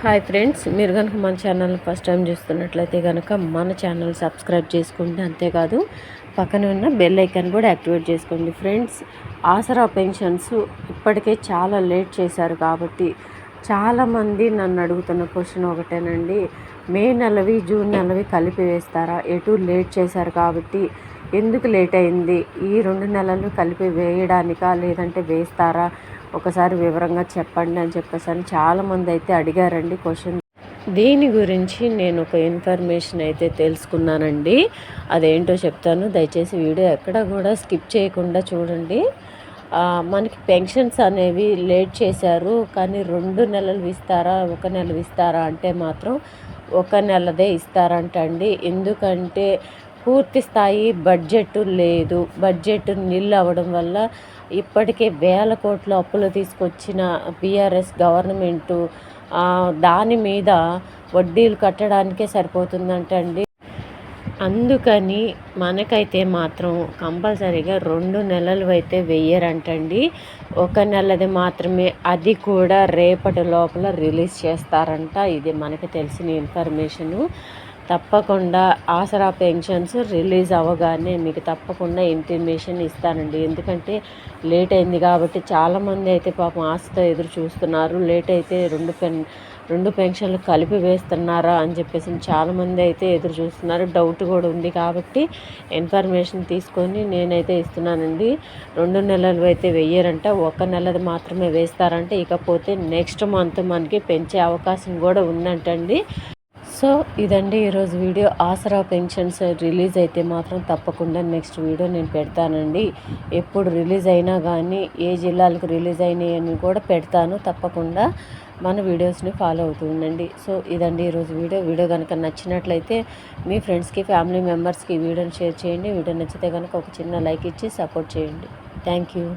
Hi friends మీరు కనుక మన ఛానల్ ఫస్ట్ టైం చూస్తున్నట్లయితే కనుక మన ఛానల్ సబ్స్క్రైబ్ చేసుకోండి అంతేకాదు పక్కన ఉన్న బెల్ ఐకాన్ కూడా యాక్టివేట్ చేసుకోండి ఫ్రెండ్స్. ఆసరా పెన్షన్స్ ఇప్పటికే చాలా లేట్ చేశారు కాబట్టి చాలామంది నన్ను అడుగుతున్న క్వశ్చన్ ఒకటేనండి మే నెలవి జూన్ నెలవి కలిపి వేస్తారా? ఎటు లేట్ చేశారు కాబట్టి ఎందుకు లేట్ అయింది? ఈ రెండు నెలలు కలిపి వేయడానికా? లేదంటే వేస్తారా? ఒకసారి వివరంగా చెప్పండి అని చెప్పేసి అని చాలామంది అయితే అడిగారండి క్వశ్చన్ దీని గురించి నేను ఒక ఇన్ఫర్మేషన్ అయితే తెలుసుకున్నానండి. అదేంటో చెప్తాను. దయచేసి వీడియో ఎక్కడ కూడా స్కిప్ చేయకుండా చూడండి. మనకి పెన్షన్స్ అనేవి లేట్ చేశారు కానీ రెండు నెలలు ఇస్తారా ఒక నెల ఇస్తారా అంటే మాత్రం ఒక నెలదే ఇస్తారంటండి. ఎందుకంటే పూర్తి స్థాయి బడ్జెట్ లేదు. బడ్జెట్ నిల్ అవ్వడం వల్ల ఇప్పటికే వేల కోట్ల అప్పులు తీసుకొచ్చిన బీఆర్ఎస్ గవర్నమెంటు దాని మీద వడ్డీలు కట్టడానికే సరిపోతుందంటండి. అందుకని మనకైతే మాత్రం కంపల్సరీగా రెండు నెలలు అయితే వెయ్యరంటండి. ఒక నెలది మాత్రమే అది కూడా రేపటి లోపల రిలీజ్ చేస్తారంట. ఇది మనకు తెలిసిన ఇన్ఫర్మేషను. తప్పకుండా ఆసరా పెన్షన్స్ రిలీజ్ అవ్వగానే మీకు తప్పకుండా ఇన్ఫర్మేషన్ ఇస్తానండి. ఎందుకంటే లేట్ అయింది కాబట్టి చాలామంది అయితే పాపం ఆశతో ఎదురు చూస్తున్నారు. లేట్ అయితే రెండు పెన్ రెండు పెన్షన్లు కలిపి వేస్తున్నారా అని చెప్పేసి చాలామంది అయితే ఎదురు చూస్తున్నారు. డౌట్ కూడా ఉంది కాబట్టి ఇన్ఫర్మేషన్ తీసుకొని నేనైతే ఇస్తున్నానండి. రెండు నెలలు అయితే వెయ్యరంట. ఒక నెలది మాత్రమే వేస్తారంటే. ఇకపోతే నెక్స్ట్ మంత్ మనకి పెంచే అవకాశం కూడా ఉందంటండి. సో ఇదండి ఈరోజు వీడియో. ఆసరా పెన్షన్స్ రిలీజ్ అయితే మాత్రం తప్పకుండా నెక్స్ట్ వీడియో నేను పెడతానండి. ఎప్పుడు రిలీజ్ అయినా కానీ ఏ జిల్లాలకు రిలీజ్ అయినాయని కూడా పెడతాను. తప్పకుండా మన వీడియోస్ని ఫాలో అవుతూ ఉండండి. సో ఇదండి ఈరోజు వీడియో. వీడియో కనుక నచ్చినట్లయితే మీ ఫ్రెండ్స్కి ఫ్యామిలీ మెంబర్స్కి వీడియోని షేర్ చేయండి. వీడియో నచ్చితే కనుక ఒక చిన్న లైక్ ఇచ్చి సపోర్ట్ చేయండి. Thank you.